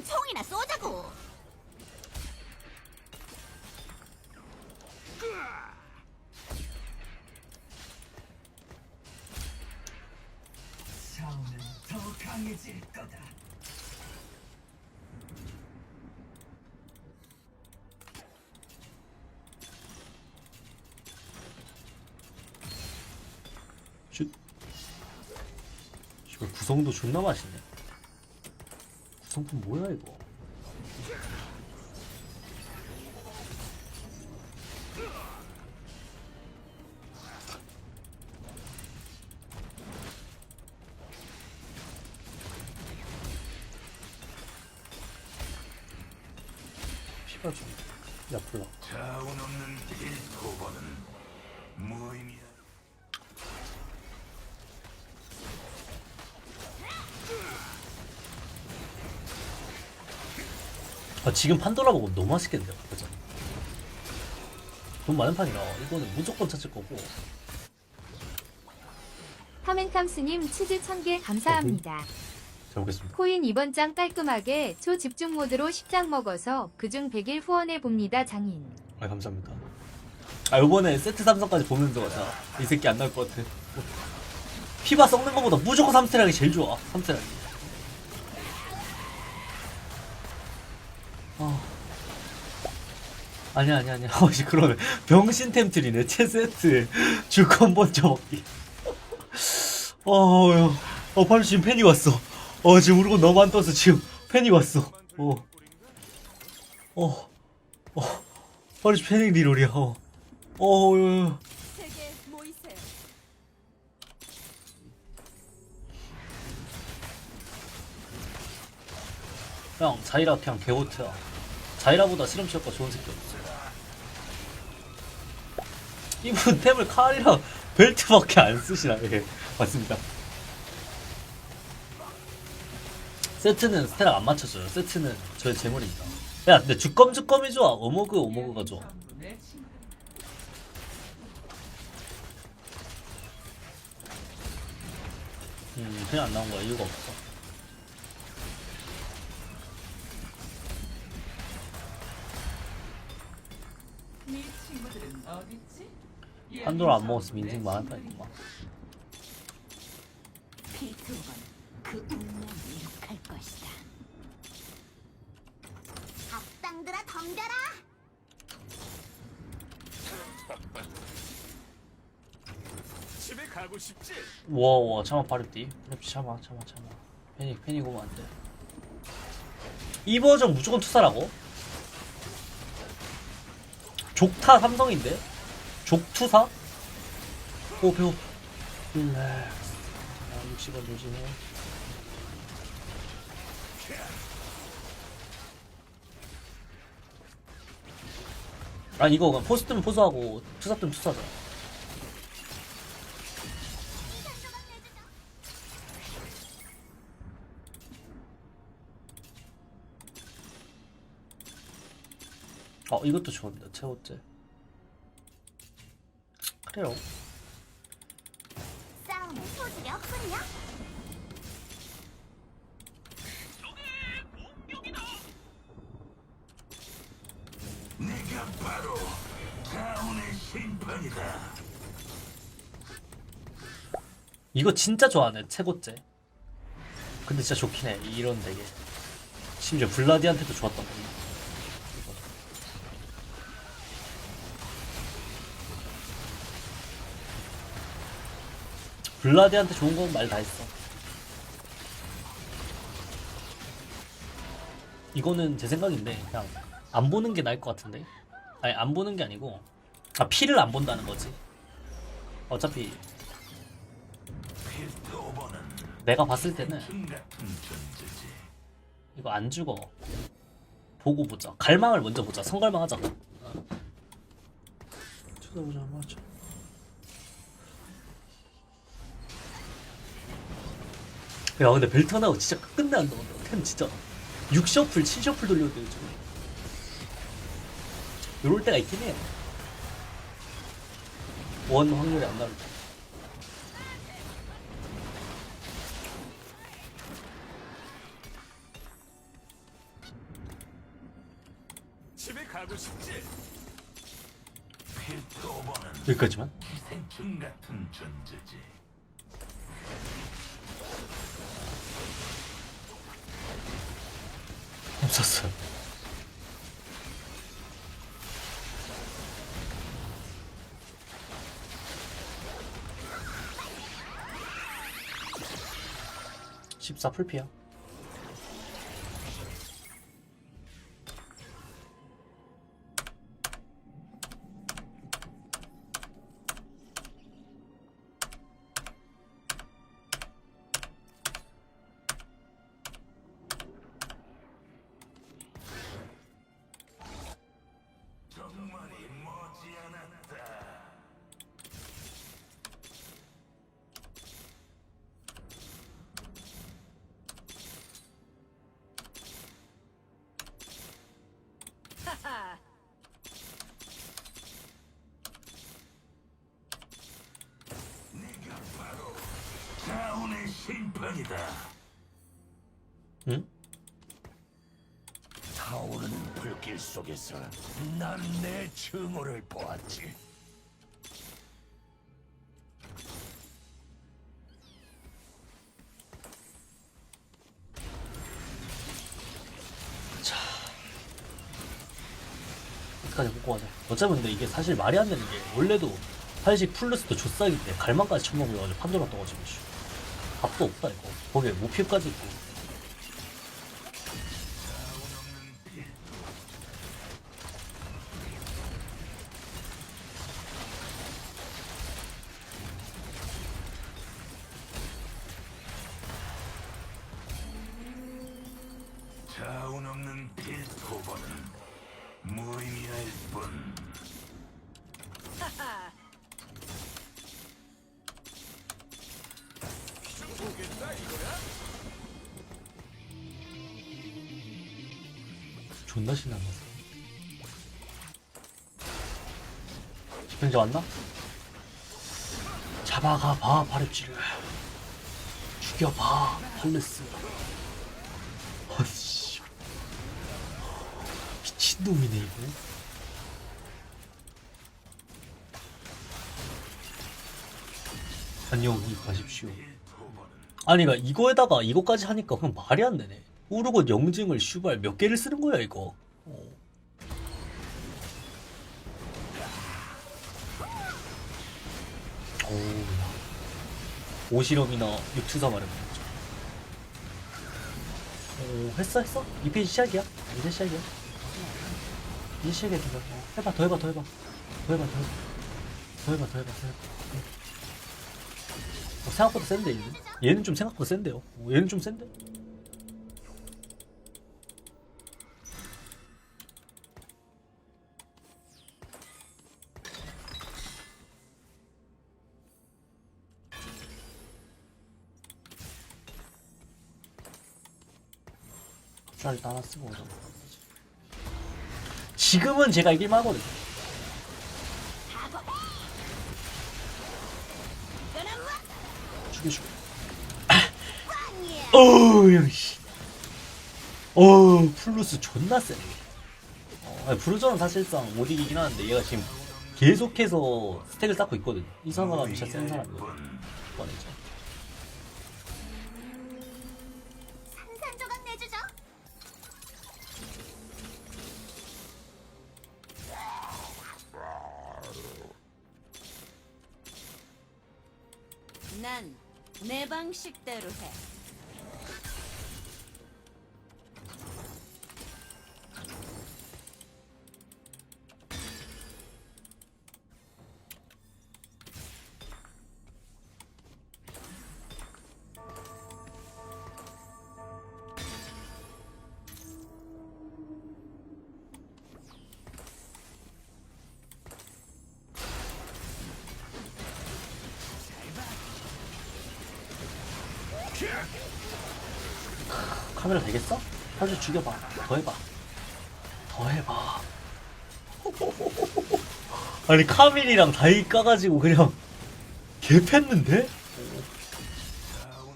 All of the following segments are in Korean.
그냥 총이나 쏘자고. 싸움은 더 강해질 거다. 슛. 구성도 존나 맛있네. 구성품 뭐야 이거? 피가 좀 약불라. 자운 없는 길 도번은 무의미한 아 지금 판도라 먹으면 너무 맛있겠네요? 그죠? 돈 많은 판이라 이거는 무조건 찾을 거고. 카멘캄스님 치즈 1000개 감사합니다. 잘 보겠습니다. 코인 이번 장 깔끔하게 초집중 모드로 10장 먹어서 그중 100일 후원해 봅니다 장인. 아 감사합니다. 아 요번에 세트 삼성까지 보면서 자이 새끼 안 나올 것 같아. 피바 썩는 것보다 무조건 3스테락이 제일 좋아 3스테락이 아 아니야 아니야 아니야. 어씨 그러네. 병신 템트리네. 채 세트. 주컨 먼저 먹기. 어휴. 어 바로 지금 팬이 왔어. 어 지금 우르고 너무 안 떠서 지금 팬이 왔어. 어. 어, 어, 바로 지금 패닉 리롤이야. 어. 어, 어, 모이세요. 형 자이라 그냥 개호트야 자이라보다 실험치효과 좋은 새끼 없어. 이분 템을 칼이랑 벨트밖에 안 쓰시나? 예 맞습니다. 세트는 스테락 안 맞춰줘요. 세트는 저의 재물입니다 야 근데 주검 주검이 좋아. 오모그 오모그가 좋아. 음 그냥 안 나온 거야. 이유가 없어 판도라 안 먹었으면 인생 망할 뻔했구만 필두건 그 운명을 이룩할 것이다. 악당들아 덤벼라. 집에 가고 싶지? 와와 참아 파르띠 그렇지 참아 참아 참아 패닉 패닉 오면 안 돼 이 버전 무조건 투사라고? 족타 삼성인데? 족투사? 오 배고 릴렉스 아 60원 조심해. 아 이거 포스 뜨면 포스하고 투사 뜨면 투사잖아. 어 이것도 좋은데 최고째. 그래요 없군요. 내가 바로 자운의 심판이다. 이거 진짜 좋아하네 최고째 근데 진짜 좋긴 해 이런 되게 심지어 블라디한테도 좋았던 거 블라디한테 좋은 건 말 다 했어 이거는 제 생각인데 그냥 안 보는 게 나을 것 같은데 아니 안 보는 게 아니고 아 피를 안 본다는 거지 어차피 내가 봤을 때는. 이거 안 죽어. 보고 보자. 갈망을 먼저 보자. 성갈망 하자. 어. 쳐다보자. 맞죠. 야 근데 벨트 하나고 진짜 끝내 안 나온다. 템 진짜 6셔플, 7셔플 돌려도 되죠. 요럴 때가 있긴 해요. 원 확률이 안 나올 때. 가고 싶지? 여기까지만. 기생충 같은 존재지. 없었어요. 십사 풀피야. 심판이다. 응? 타오르는 불길 속에서 난 내 증오를 보았지. 끝까지 먹고 가자. 어차피 근데 이게 사실 말이 안 되는 게 원래도 한식 플러스도 조싸기 때 갈망까지 처먹어가지고 판도라 떠가지고 씨. 밥도 없다 이거. 거기에 모피까지 있고. 존나 신나면서. 집행자 왔나? 잡아가 봐 바렵지를 죽여봐 팔레스. 아씨. 미친놈이네 이거. 안녕히 가십시오. 아니 가 이거에다가 이거까지 하니까 그냥 말이 안 되네 우르고 영증을 슈발 몇 개를 쓰는 거야 이거? 어. 오우 야. 오시럼이나 육투사 말은 오 했어 했어? 이 페이지 시작이야? 이제 시작이야? 이제 시작이야 지금 어, 해봐 더 해봐 더 해봐. 더 해봐 더 해봐. 더 해봐 더 해봐 더 해봐. 어, 생각보다 센데 얘는? 얘는 좀 생각보다 센데요? 어, 얘는 좀 센데 쌀 따라 쓰고 오자 지금은 제가 이길만 하거든요. 죽여 죽여 어우 형씨. 어우 플루스 존나 세네 어, 브루저는 사실상 못 이기긴 하는데 얘가 지금 계속해서 스택을 쌓고 있거든 이 사람이 진짜 센 사람이거든 내 방식대로 해. 카메라 되겠어? 사주 죽여봐. 더 해봐. 더 해봐. 아니 카밀이랑 다이 까가지고 그냥 개 팼는데?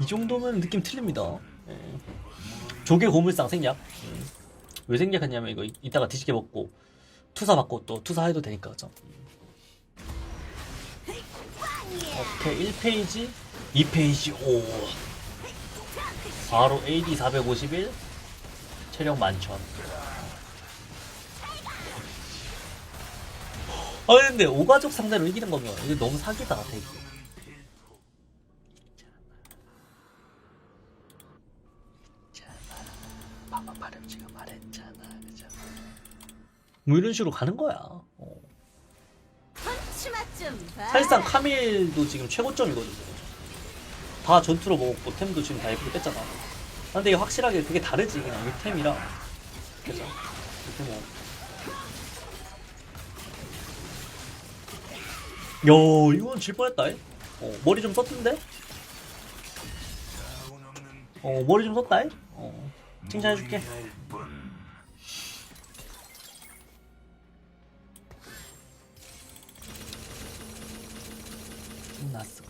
이 정도면 느낌 틀립니다. 예. 조개 고물상 생략. 음. 왜 생략했냐면 이거 이- 이따가 뒤집게 먹고 투사 받고 또 투사 해도 되니까 그죠? 오케이 1페이지 2페이지 오 바로 AD 451 체력 만천. 아 근데 오가족 상대로 이기는 거면 이게 너무 사기다 되게. 봐봐 발음지가 말했잖아 그죠? 뭐 이런 식으로 가는 거야. 어. 사실상 카밀도 지금 최고점이거든요. 다 전투로 먹었고 템도 지금 다 예쁘게 뺐잖아. 근데 이게 확실하게 그게 다르지 그냥 이 템이랑 그죠? 이렇게 뭐. 야 이건 질 뻔했다. 이. 어 머리 좀 썼던데? 어 머리 좀 썼다. 이. 어 칭찬해줄게. 끝났어.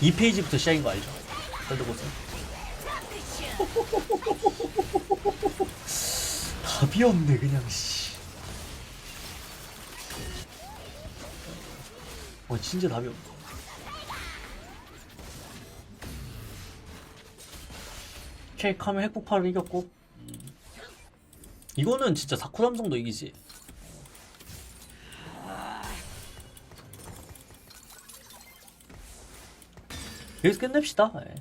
2페이지부터 시작인 거 알죠? 덜드보세요. 답이 없네 그냥 씨. 어 진짜 답이 없네. 케이크 하면 핵폭발을 이겼고 음. 이거는 진짜 사쿠 삼성도 이기지. 여기서 끝냅시다. 예.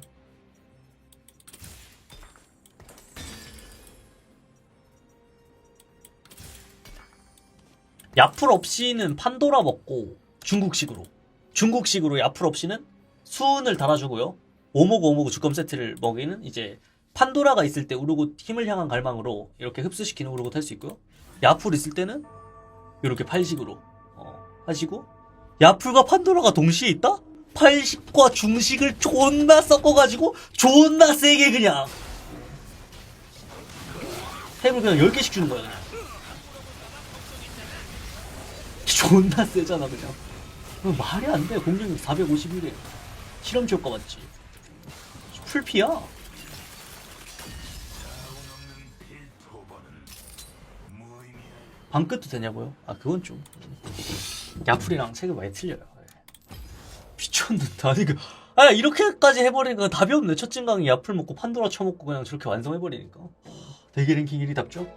야풀 없이는 판도라 먹고 중국식으로 중국식으로 야풀 없이는 수은을 달아주고요. 오모고 오모고 주검 세트를 먹이는 이제 판도라가 있을 때 우르고 힘을 향한 갈망으로 이렇게 흡수시키는 우르고 탈 수 있고요. 야풀 있을 때는 이렇게 팔식으로 어, 하시고 야풀과 판도라가 동시에 있다? 팔식과 중식을 존나 섞어가지고 존나 세게 그냥. 탭을 그냥 10개씩 주는 거야 그냥. 존나 세잖아 그냥. 어, 말이 안 돼. 공격력 451에. 실험치 효과 맞지? 풀피야. 방끝도 되냐고요? 아 그건 좀. 야풀이랑 색이 많이 틀려요. 예. 미쳤는데 아니 그 아, 이렇게까지 해버리니까 답이 없네. 첫 진강이 야풀 먹고 판도라 쳐먹고 그냥 저렇게 완성해버리니까. 대게 랭킹 1위 답죠?